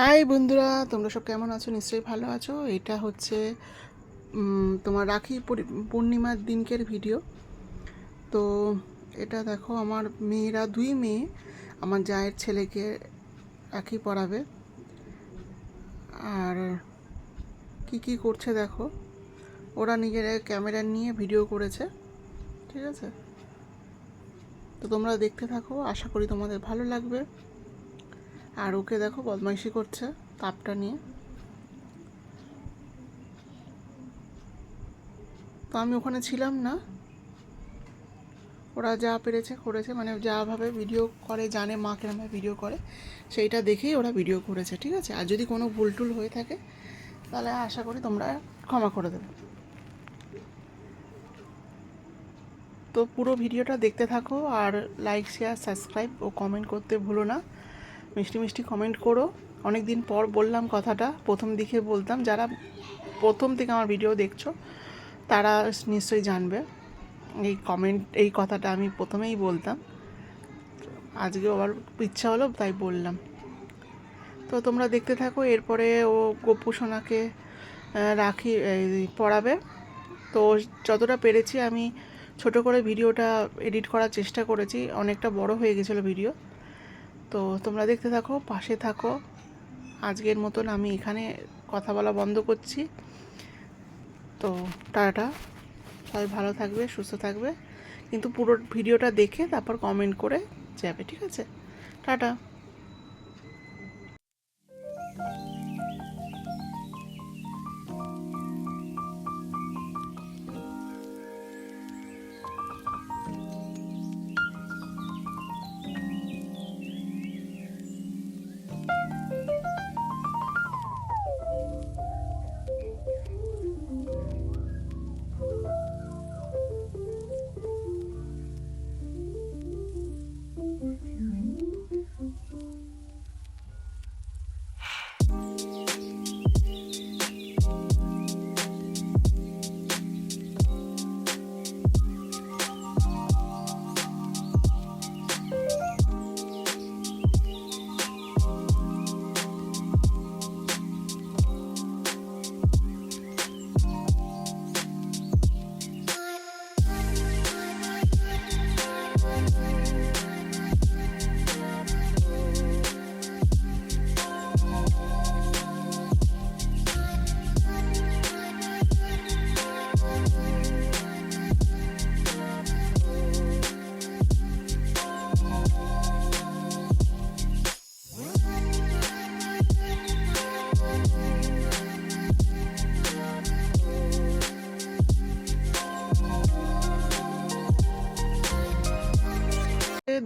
High বন্ধুরা, তোমরা সব কেমন আছো? নিশ্চয়ই ভালো আছো। এটা হচ্ছে তোমার রাখি পূর্ণিমার দিনকের ভিডিও তো এটা দেখো, আমার মেয়েরা, দুই মেয়ে, আমার জায়ের ছেলেকে রাখি পরাবে। আর কি কি করছে দেখো, ওরা নিজের ক্যামেরা নিয়ে ভিডিও করেছে, ঠিক আছে? তো তোমরা দেখতে থাকো, আশা করি তোমাদের ভালো লাগবে। আর ওকে দেখো বদমাইশি করছে তাপটা নিয়ে। তো আমি ওখানে ছিলাম না। ওরা যা পেরেছে করেছে মানে যাভাবে ভিডিও করে, জানে মা কেরমভাবে ভিডিও করে, সেইটা দেখেই ওরা ভিডিও করেছে, ঠিক আছে? আর যদি কোনো ভুল টুল হয়ে থাকে, তাহলে আশা করি তোমরা ক্ষমা করে দেবে। তো পুরো ভিডিওটা দেখতে থাকো আর লাইক শেয়ার সাবস্ক্রাইব ও কমেন্ট করতে ভুলো না। মিষ্টি মিষ্টি কমেন্ট করো। অনেক দিন পর বললাম কথাটা, প্রথম দিকে বলতাম, যারা প্রথম থেকে আমার ভিডিও দেখছ, তারা নিশ্চয়ই জানবে। এই কমেন্ট এই কথাটা আমি প্রথমেই বলতাম। আজকে আবার ইচ্ছা হলো, তাই বললাম। তো তোমরা দেখতে থাকো, এরপরে ও গপু সোনাকে রাখি পড়াবে। তো যতটা পেরেছি, আমি ছোট করে ভিডিওটা এডিট করার চেষ্টা করেছি, অনেকটা বড় হয়ে গেছিল ভিডিও তো তোমরা দেখতে থাকো, পাশে থাকো। আজকের মতন আমি এখানে কথা বলা বন্ধ করছি। তো টাটা। সবাই ভালো থাকবে, সুস্থ থাকবে। কিন্তু পুরো ভিডিওটা দেখে তারপর কমেন্ট করে যাবে, ঠিক আছে? টাটা।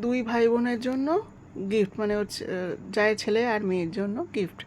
দুই ভাই বোনের জন্য গিফট মানে হচ্ছে যায় ছেলে আর মেয়ের জন্য গিফট